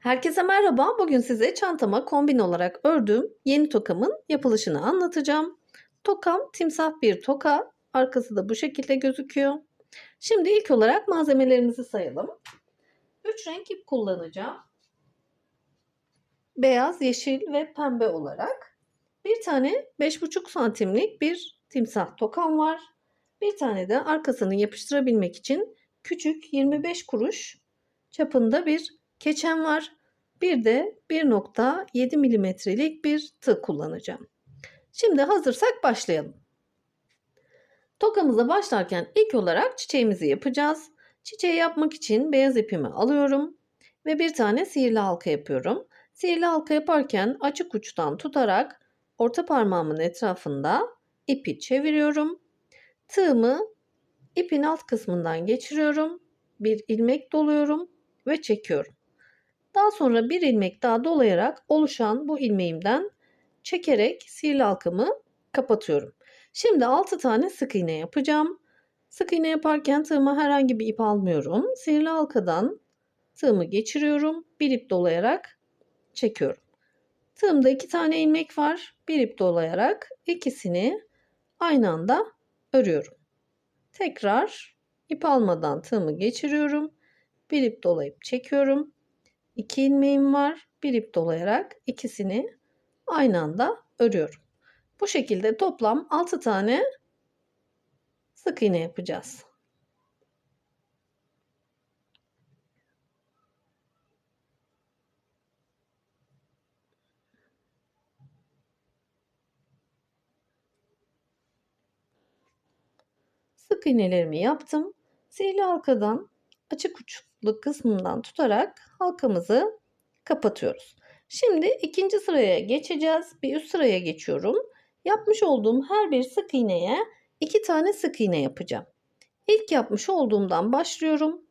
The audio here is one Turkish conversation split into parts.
Herkese merhaba. Bugün size çantama kombin olarak ördüğüm yeni tokamın yapılışını anlatacağım. Tokam timsah bir toka. Arkası da bu şekilde gözüküyor. Şimdi ilk olarak malzemelerimizi sayalım. 3 renk ip kullanacağım. Beyaz, yeşil ve pembe olarak. Bir tane 5,5 santimlik bir timsah tokam var. Bir tane de arkasını yapıştırabilmek için küçük 25 kuruş çapında bir keçem var. Bir de 1.7 milimetrelik bir tığ kullanacağım. Şimdi hazırsak başlayalım. Tokamıza başlarken ilk olarak çiçeğimizi yapacağız. Çiçeği yapmak için beyaz ipimi alıyorum ve bir tane sihirli halka yapıyorum. Sihirli halka yaparken açık uçtan tutarak orta parmağımın etrafında ipi çeviriyorum. Tığımı ipin alt kısmından geçiriyorum. Bir ilmek doluyorum ve çekiyorum. Daha sonra bir ilmek daha dolayarak oluşan bu ilmeğimden çekerek sihirli halkamı kapatıyorum. Şimdi 6 tane sık iğne yapacağım. Sık iğne yaparken tığıma herhangi bir ip almıyorum. Sihirli halkadan tığımı geçiriyorum. Bir ip dolayarak çekiyorum. Tığımda iki tane ilmek var. Bir ip dolayarak ikisini aynı anda örüyorum. Tekrar ip almadan tığımı geçiriyorum. Bir ip dolayıp çekiyorum. 2 ilmeğim var. Bir ip dolayarak ikisini aynı anda örüyorum. Bu şekilde toplam 6 tane sık iğne yapacağız. Sık iğnelerimi yaptım. Sihirli halkadan açık uçlu kısmından tutarak halkamızı kapatıyoruz. Şimdi ikinci sıraya geçeceğiz. Bir üst sıraya geçiyorum. Yapmış olduğum her bir sık iğneye iki tane sık iğne yapacağım. İlk yapmış olduğumdan başlıyorum.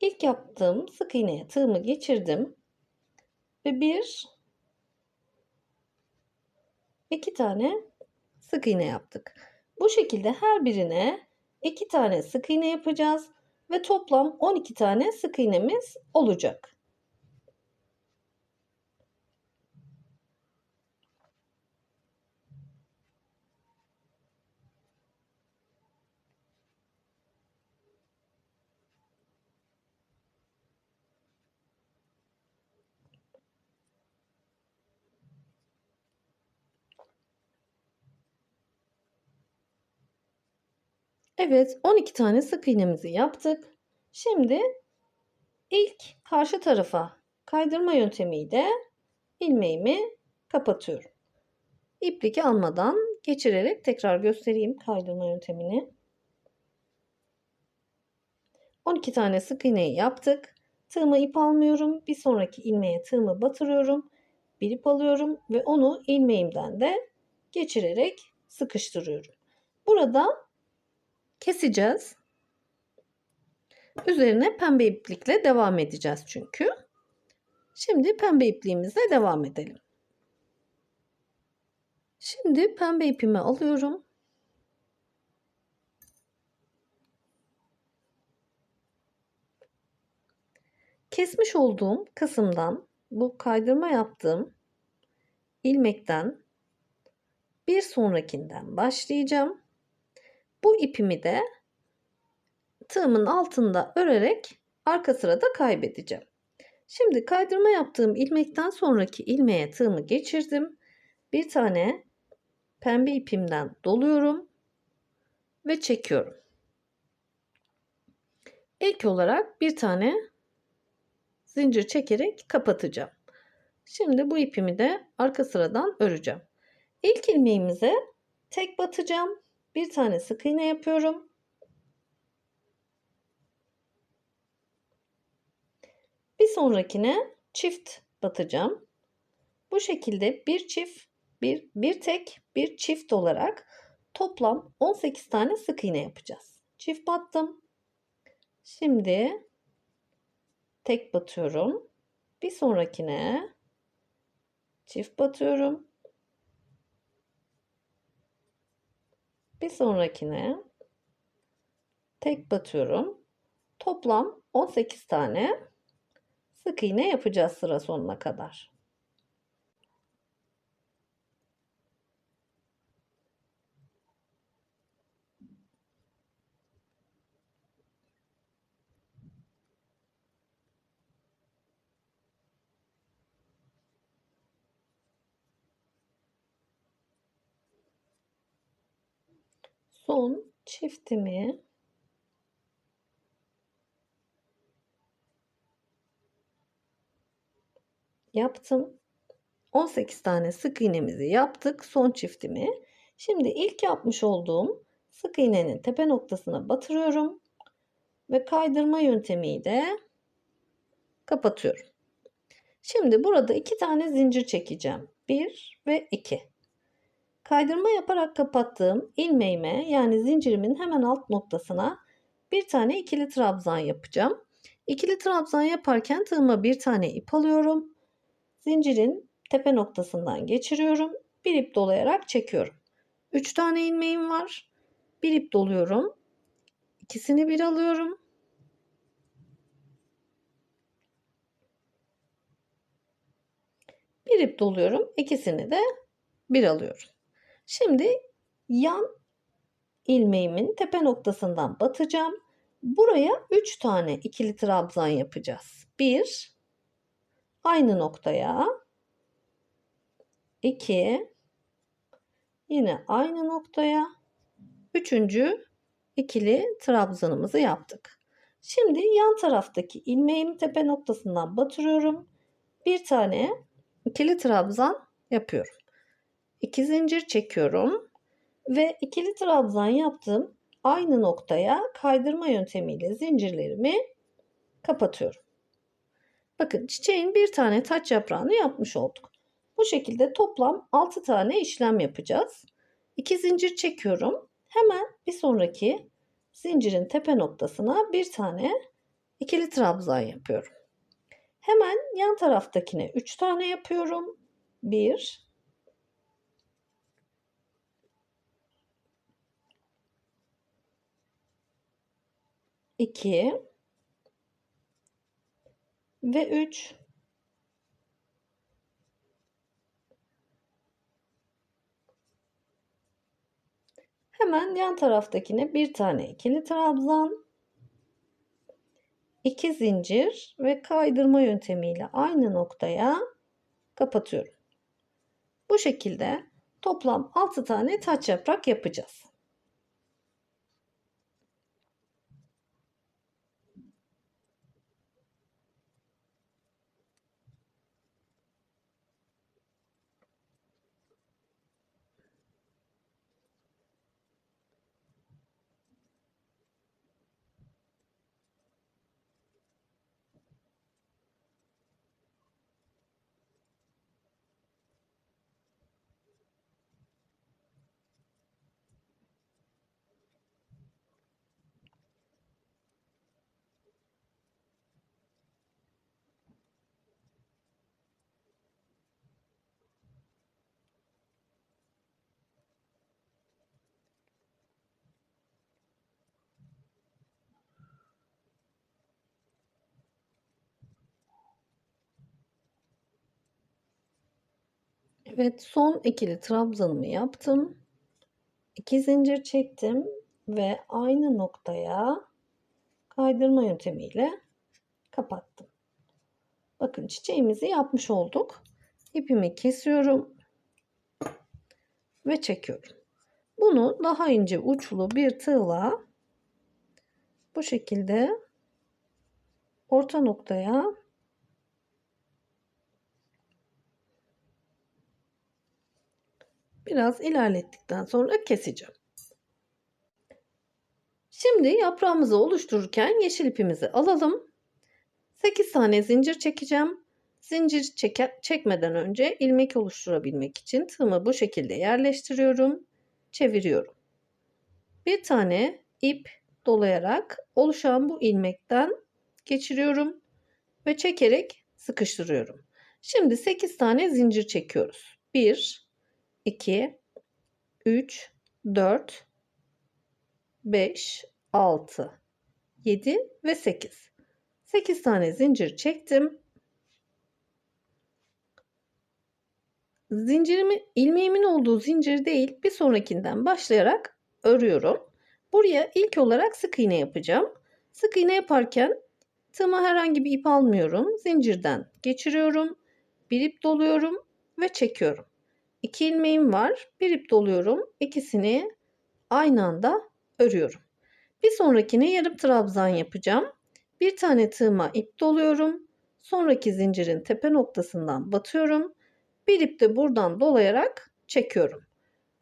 İlk yaptığım sık iğneye tığımı geçirdim. Ve bir iki tane sık iğne yaptık. Bu şekilde her birine iki tane sık iğne yapacağız ve toplam 12 tane sık iğnemiz olacak. Evet 12 tane sık iğnemizi yaptık. Şimdi ilk karşı tarafa kaydırma yöntemiyle ilmeğimi kapatıyorum. İplik almadan geçirerek tekrar göstereyim kaydırma yöntemini. 12 tane sık iğneyi yaptık. Tığıma ip almıyorum. Bir sonraki ilmeğe tığımı batırıyorum. Bir ip alıyorum ve onu ilmeğimden de geçirerek sıkıştırıyorum. Burada keseceğiz. Üzerine pembe iplikle devam edeceğiz çünkü. Şimdi pembe ipliğimizle devam edelim. Şimdi pembe ipimi alıyorum. Kesmiş olduğum kısımdan bu kaydırma yaptığım ilmekten bir sonrakinden başlayacağım. Bu ipimi de tığımın altında örerek arka sırada kaybedeceğim. Şimdi kaydırma yaptığım ilmekten sonraki ilmeğe tığımı geçirdim. Bir tane pembe ipimden doluyorum ve çekiyorum. İlk olarak bir tane zincir çekerek kapatacağım. Şimdi bu ipimi de arka sıradan öreceğim. İlk ilmeğimize tek batacağım. Bir tane sık iğne yapıyorum. Bir sonrakine çift batacağım. Bu şekilde bir çift, bir, bir tek, bir çift olarak toplam 18 tane sık iğne yapacağız. Çift battım. Şimdi tek batıyorum. Bir sonrakine çift batıyorum. Bir sonrakine tek batıyorum. toplam 18 tane sık iğne yapacağız sıra sonuna kadar. Son çiftimi yaptım. 18 tane sık iğnemizi yaptık. Son çiftimi. Şimdi ilk yapmış olduğum sık iğnenin tepe noktasına batırıyorum. Ve kaydırma yöntemiyle kapatıyorum. Şimdi burada iki tane zincir çekeceğim. 1 ve 2. Kaydırma yaparak kapattığım ilmeğime yani zincirimin hemen alt noktasına bir tane ikili trabzan yapacağım. İkili trabzan yaparken tığıma bir tane ip alıyorum. Zincirin tepe noktasından geçiriyorum. Bir ip dolayarak çekiyorum. 3 tane ilmeğim var. Bir ip doluyorum. İkisini bir alıyorum. Bir ip doluyorum. İkisini de bir alıyorum. Şimdi yan ilmeğimin tepe noktasından batacağım. Buraya 3 tane ikili trabzan yapacağız. 1 aynı noktaya 2 yine aynı noktaya üçüncü ikili trabzanımızı yaptık. Şimdi yan taraftaki ilmeğimi tepe noktasından batırıyorum. Bir tane ikili trabzan yapıyorum. 2 zincir çekiyorum ve ikili trabzan yaptım. Aynı noktaya kaydırma yöntemiyle zincirlerimi kapatıyorum. Bakın çiçeğin bir tane taç yaprağını yapmış olduk. Bu şekilde toplam 6 tane işlem yapacağız. 2 zincir çekiyorum. Hemen bir sonraki zincirin tepe noktasına bir tane ikili trabzan yapıyorum. Hemen yan taraftakine 3 tane yapıyorum. 1 2 ve 3 Hemen yan taraftakine bir tane ikili trabzan, iki zincir ve kaydırma yöntemiyle aynı noktaya kapatıyorum. Bu şekilde toplam 6 tane taç yaprak yapacağız. Evet son ikili trabzanımı yaptım. 2 zincir çektim ve aynı noktaya kaydırma yöntemiyle kapattım. Bakın çiçeğimizi yapmış olduk. İpimi kesiyorum ve çekiyorum. Bunu daha ince uçlu bir tığla bu şekilde orta noktaya biraz ilerlettikten sonra keseceğim. Şimdi yaprağımızı oluştururken yeşil ipimizi alalım. 8 tane zincir çekeceğim. Zincir çeke, çekmeden önce ilmek oluşturabilmek için tığımı bu şekilde yerleştiriyorum. Çeviriyorum. Bir tane ip dolayarak oluşan bu ilmekten geçiriyorum ve çekerek sıkıştırıyorum. Şimdi 8 tane zincir çekiyoruz. 1 2, 3, 4, 5, 6, 7 ve 8. 8 tane zincir çektim. Zincirimi ilmeğimin olduğu zincir değil bir sonrakinden başlayarak örüyorum. Buraya ilk olarak sık iğne yapacağım. Sık iğne yaparken tığıma herhangi bir ip almıyorum. Zincirden geçiriyorum. Bir ip doluyorum ve çekiyorum. İki ilmeğim var. Bir ip doluyorum. İkisini aynı anda örüyorum. Bir sonrakine yarım trabzan yapacağım. Bir tane tığıma ip doluyorum. Sonraki zincirin tepe noktasından batıyorum. Bir ip de buradan dolayarak çekiyorum.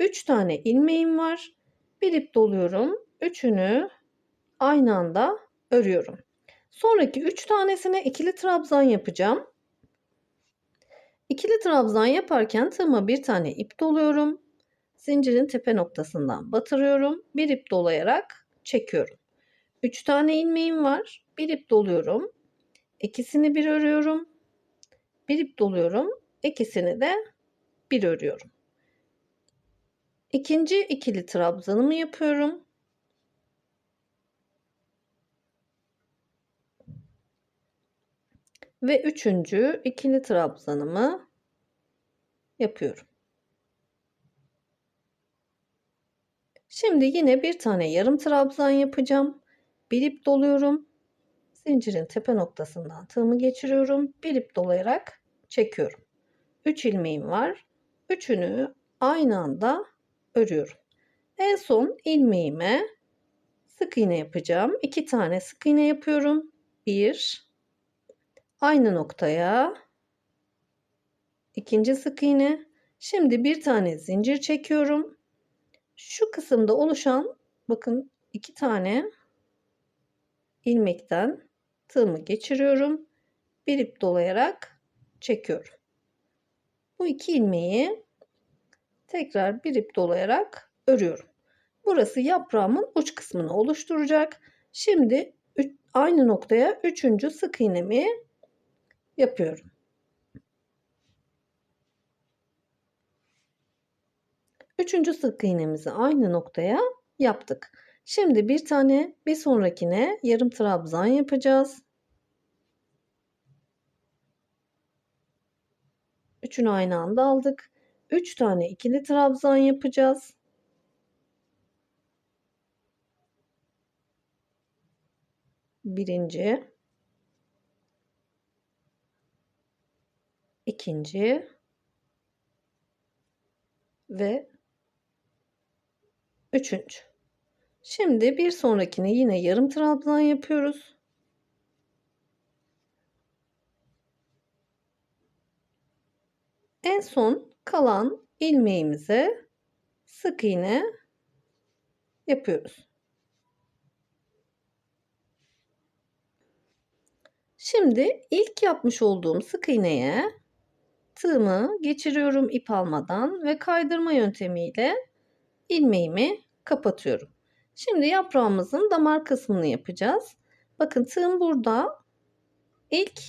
3 tane ilmeğim var. Bir ip doluyorum. Üçünü aynı anda örüyorum. Sonraki 3 tanesine ikili trabzan yapacağım. İkili trabzan yaparken tığıma bir tane ip doluyorum. Zincirin tepe noktasından batırıyorum. Bir ip dolayarak çekiyorum. 3 tane ilmeğim var. Bir ip doluyorum. İkisini bir örüyorum. Bir ip doluyorum. İkisini de bir örüyorum. İkinci ikili trabzanımı yapıyorum. Ve üçüncü ikili trabzanımı yapıyorum. Şimdi yine bir tane yarım trabzan yapacağım. Bir ip doluyorum. Zincirin tepe noktasından tığımı geçiriyorum. Bir ip dolayarak çekiyorum. 3 ilmeğim var. Üçünü aynı anda örüyorum. En son ilmeğime sık iğne yapacağım. 2 tane sık iğne yapıyorum. 1 aynı noktaya ikinci sık iğne. Şimdi bir tane zincir çekiyorum. Şu kısımda oluşan bakın iki tane ilmekten tığımı geçiriyorum. Bir ip dolayarak çekiyorum. Bu iki ilmeği tekrar bir ip dolayarak örüyorum. Burası yaprağımın uç kısmını oluşturacak. Şimdi aynı noktaya üçüncü sık iğnemi yapıyorum. Üçüncü sık iğnemizi aynı noktaya yaptık. Şimdi bir tane bir sonrakine yarım trabzan yapacağız. Üçünü aynı anda aldık. Üç tane ikili trabzan yapacağız. Birinci, ikinci ve üçüncü. Şimdi bir sonrakine yine yarım trabzan yapıyoruz. En son kalan ilmeğimize sık iğne yapıyoruz. Şimdi ilk yapmış olduğum sık iğneye tığımı geçiriyorum ip almadan ve kaydırma yöntemiyle ilmeğimi kapatıyorum. Şimdi yaprağımızın damar kısmını yapacağız. Bakın tığım burada. İlk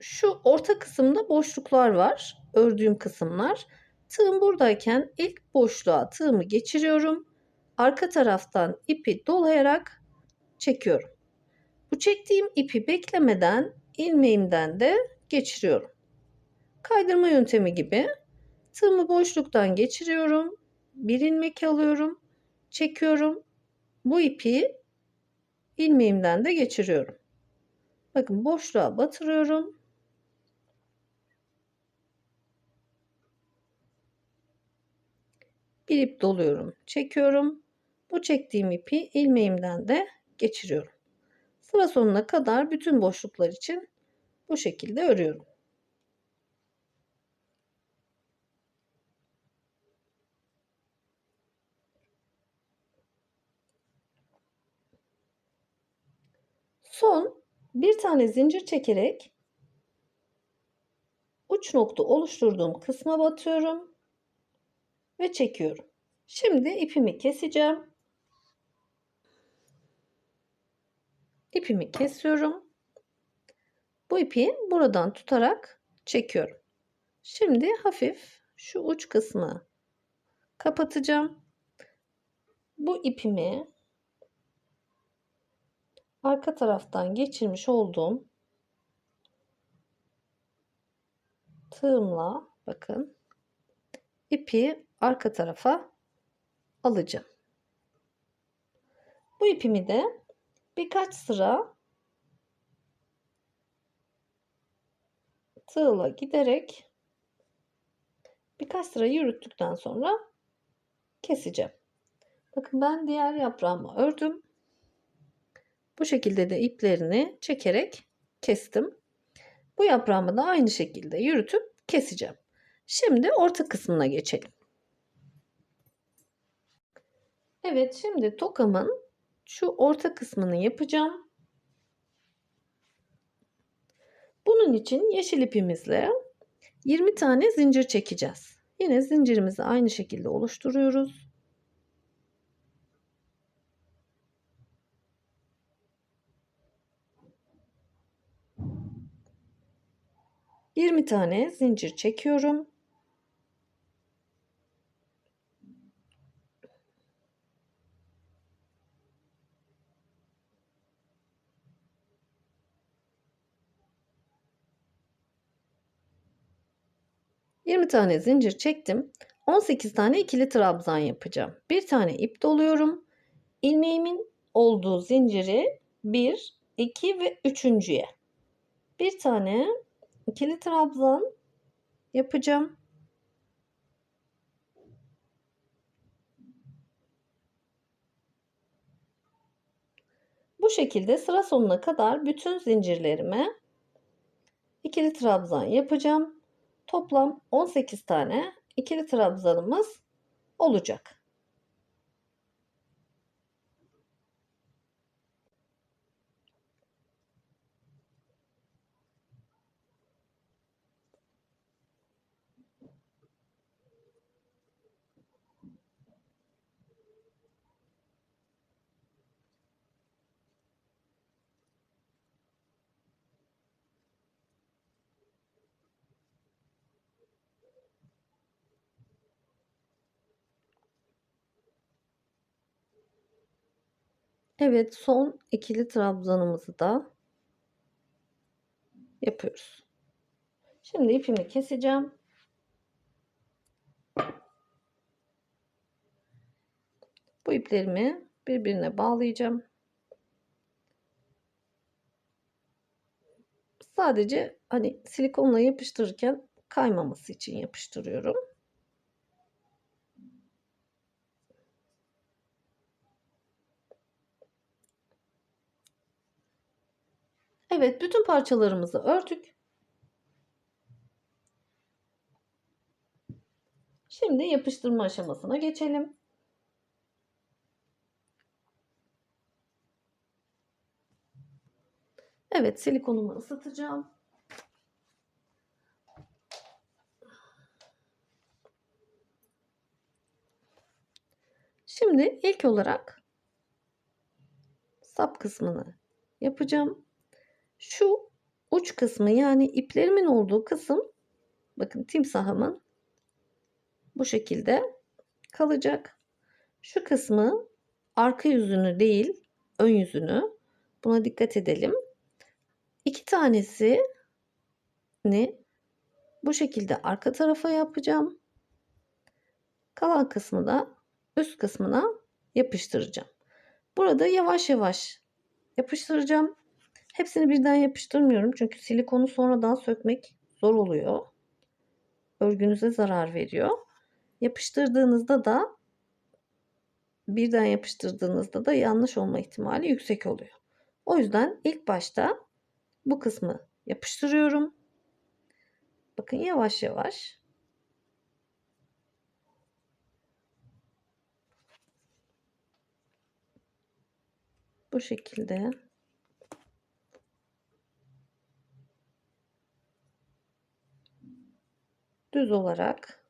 şu orta kısımda boşluklar var. Ördüğüm kısımlar. Tığım buradayken ilk boşluğa tığımı geçiriyorum. Arka taraftan ipi dolayarak çekiyorum. Bu çektiğim ipi beklemeden ilmeğimden de geçiriyorum. Kaydırma yöntemi gibi tığımı boşluktan geçiriyorum. Bir ilmek alıyorum. Çekiyorum. Bu ipi ilmeğimden de geçiriyorum. Bakın boşluğa batırıyorum. Bir ip doluyorum. Çekiyorum. Bu çektiğim ipi ilmeğimden de geçiriyorum. Sıra sonuna kadar bütün boşluklar için bu şekilde örüyorum. Son bir tane zincir çekerek uç nokta oluşturduğum kısma batıyorum ve çekiyorum. Şimdi ipimi keseceğim. İpimi kesiyorum. Bu ipi buradan tutarak çekiyorum. Şimdi hafif şu uç kısmı kapatacağım. Bu ipimi arka taraftan geçirmiş olduğum tığımla bakın ipi arka tarafa alacağım. Bu ipimi de birkaç sıra tığla giderek birkaç sıra yürüttükten sonra keseceğim. Bakın ben diğer yaprağımı ördüm. Bu şekilde de iplerini çekerek kestim. Bu yaprağımı da aynı şekilde yürütüp keseceğim. Şimdi orta kısmına geçelim. Evet şimdi tokamın şu orta kısmını yapacağım. Bunun için yeşil ipimizle 20 tane zincir çekeceğiz. Yine zincirimizi aynı şekilde oluşturuyoruz. Yirmi tane zincir çekiyorum. Yirmi tane zincir çektim. 18 tane ikili trabzan yapacağım. Bir tane ip doluyorum. İlmeğimin olduğu zinciri 1, 2 ve 3.ye. Bir tane ikili trabzan yapacağım. Bu şekilde sıra sonuna kadar bütün zincirlerime ikili trabzan yapacağım. Toplam 18 tane ikili trabzanımız olacak. Evet son ikili trabzanımızı da yapıyoruz. Şimdi ipimi keseceğim. Bu iplerimi birbirine bağlayacağım. Sadece hani silikonla yapıştırırken kaymaması için yapıştırıyorum. Evet, bütün parçalarımızı ördük. Şimdi yapıştırma aşamasına geçelim. Evet, silikonumu ısıtacağım. Şimdi ilk olarak sap kısmını yapacağım. Şu uç kısmı yani iplerimin olduğu kısım bakın timsahımın bu şekilde kalacak. Şu kısmı arka yüzünü değil ön yüzünü buna dikkat edelim. İki tanesini bu şekilde arka tarafa yapacağım. Kalan kısmı da üst kısmına yapıştıracağım. Burada yavaş yavaş yapıştıracağım. Hepsini birden yapıştırmıyorum çünkü silikonu sonradan sökmek zor oluyor. Örgünüze zarar veriyor. Yapıştırdığınızda da birden yapıştırdığınızda da yanlış olma ihtimali yüksek oluyor. O yüzden ilk başta bu kısmı yapıştırıyorum. Bakın yavaş yavaş bu şekilde düz olarak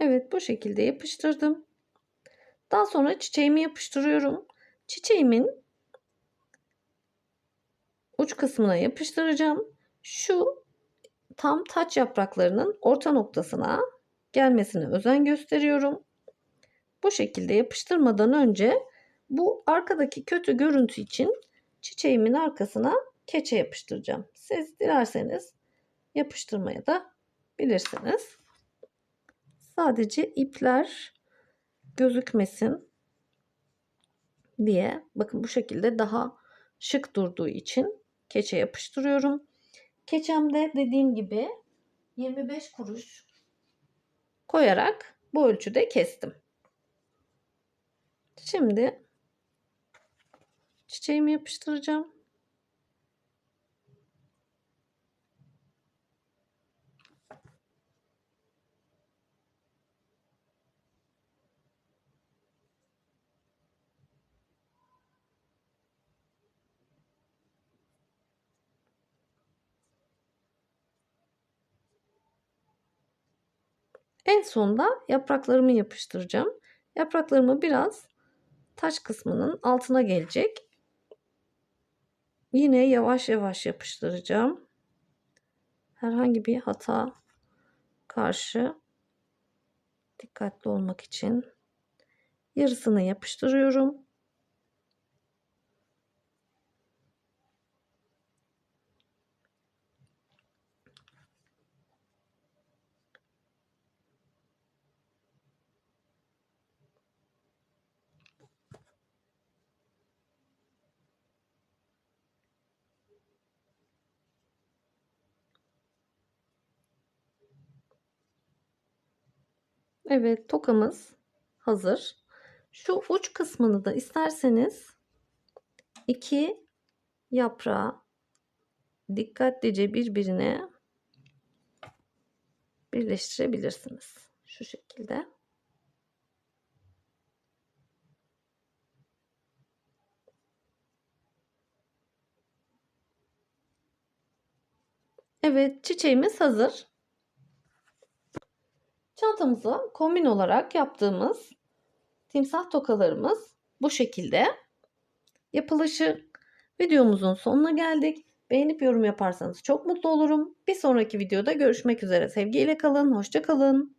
Evet bu şekilde yapıştırdım. Daha sonra çiçeğimi yapıştırıyorum. Çiçeğimin uç kısmına yapıştıracağım. Şu tam taç yapraklarının orta noktasına gelmesine özen gösteriyorum. Bu şekilde yapıştırmadan önce bu arkadaki kötü görüntü için çiçeğimin arkasına keçe yapıştıracağım. Siz dilerseniz yapıştırmaya da bilirsiniz. Sadece ipler gözükmesin diye bakın bu şekilde daha şık durduğu için keçe yapıştırıyorum. Keçemde dediğim gibi 25 kuruş koyarak bu ölçüde kestim. Şimdi çiçeğimi yapıştıracağım. En sonda yapraklarımı yapıştıracağım. Yapraklarımı biraz taş kısmının altına gelecek. Yine yavaş yavaş yapıştıracağım. Herhangi bir hata karşı dikkatli olmak için yarısını yapıştırıyorum. Evet tokamız hazır. Şu uç kısmını da isterseniz iki yaprağı dikkatlice birbirine birleştirebilirsiniz. Şu şekilde. Evet çiçeğimiz hazır. Çantamıza kombin olarak yaptığımız timsah tokalarımız bu şekilde. Yapılışı videomuzun sonuna geldik. Beğenip yorum yaparsanız çok mutlu olurum. Bir sonraki videoda görüşmek üzere. Sevgiyle kalın, hoşça kalın.